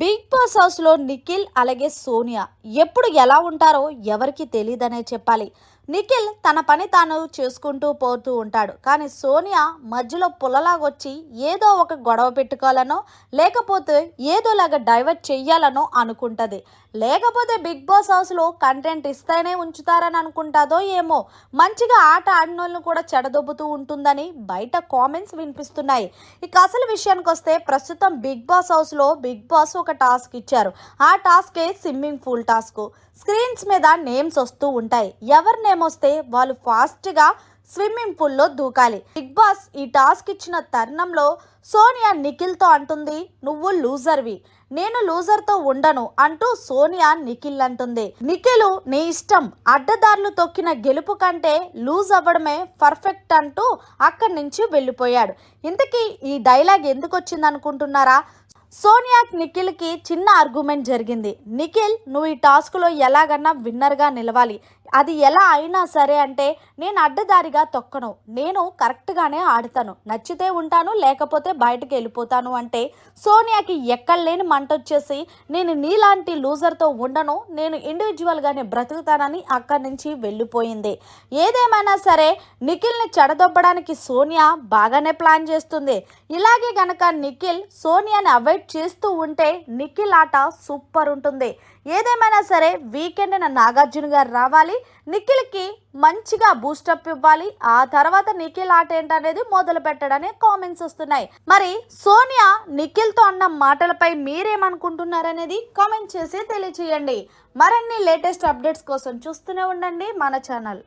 Big boss హౌస్లో నిఖిల్ అలాగే సోనియా ఎప్పుడు ఎలా ఉంటారో ఎవరికి తెలియదనే చెప్పాలి. నిఖిల్ తన పని తాను చేసుకుంటూ పోతూ ఉంటాడు. కానీ సోనియా మధ్యలో పుల్లలాగొచ్చి ఏదో ఒక గొడవ పెట్టుకోవాలనో లేకపోతే ఏదోలాగా డైవర్ట్ చెయ్యాలనో అనుకుంటుంది. లేకపోతే బిగ్ బాస్ హౌస్లో కంటెంట్ ఇస్తేనే ఉంచుతారని అనుకుంటాదో ఏమో. మంచిగా ఆట ఆడినోళ్ళను కూడా చెడదొబ్బుతూ ఉంటుందని బయట కామెంట్స్ వినిపిస్తున్నాయి. ఇక అసలు విషయానికి వస్తే ప్రస్తుతం బిగ్ బాస్ హౌస్లో బిగ్ బాస్ ఒక టాస్క్ ఇచ్చారు. ఆ టాస్కే స్విమ్మింగ్ పూల్ టాస్క్. స్క్రీన్స్ మీద నేమ్స్ వస్తూ ఉంటాయి. ఎవరి నేమ్ వస్తే వాళ్ళు ఫాస్ట్గా స్విమ్మింగ్ పూల్లో దూకాలి. బిగ్ బాస్ ఈ టాస్క్ ఇచ్చిన తరుణంలో సోనియా నిఖిల్తో అంటుంది నువ్వు లూజర్వి. నేను లూజర్తో ఉండను అంటూ సోనియా నిఖిల్ అంటుంది నిఖిల్ నీ ఇష్టం. అడ్డదారులు తొక్కిన గెలుపు కంటే లూజ్ అవ్వడమే పర్ఫెక్ట్ అంటూ అక్కడి నుంచి వెళ్ళిపోయాడు. ఇంతకీ ఈ డైలాగ్ ఎందుకు వచ్చింది అనుకుంటున్నారా? సోనియా నిఖిల్కి చిన్న ఆర్గ్యుమెంట్ జరిగింది. నిఖిల్ నువ్వు ఈ టాస్క్లో ఎలాగన్నా విన్నర్గా నిలవాలి. అది ఎలా అయినా సరే అంటే నేను అడ్డదారిగా తొక్కను. నేను కరెక్ట్గానే ఆడతాను. నచ్చితే ఉంటాను లేకపోతే బయటకు వెళ్ళిపోతాను అంటే సోనియాకి ఎక్కడలేని మంట వచ్చేసి నేను నీలాంటి లూజర్తో ఉండను. నేను ఇండివిజువల్గానే బ్రతుకుతానని అక్కడి నుంచి వెళ్ళిపోయింది. ఏదేమైనా సరే నిఖిల్ని చెడదొబ్బడానికి సోనియా బాగానే ప్లాన్ చేస్తుంది. ఇలాగే గనక నిఖిల్ సోనియాని అవాయిడ్ చేస్తూ ఉంటే నిఖిల్ ఆట సూపర్ ఉంటుంది. ఏదేమైనా సరే వీకెండ్ నాగార్జున గారు రావాలి. నిఖిల్కి మంచిగా బూస్టప్ ఇవ్వాలి. ఆ తర్వాత నిఖిల్ ఆట ఏంటనేది మొదలు పెట్టడనే కామెంట్స్ వస్తున్నాయి. మరి సోనియా నిఖిల్తో అన్న మాటలపై మీరేమనుకుంటున్నారనేది కామెంట్ చేసి తెలియచేయండి. మరిన్ని లేటెస్ట్ అప్డేట్స్ కోసం చూస్తూనే ఉండండి మన ఛానల్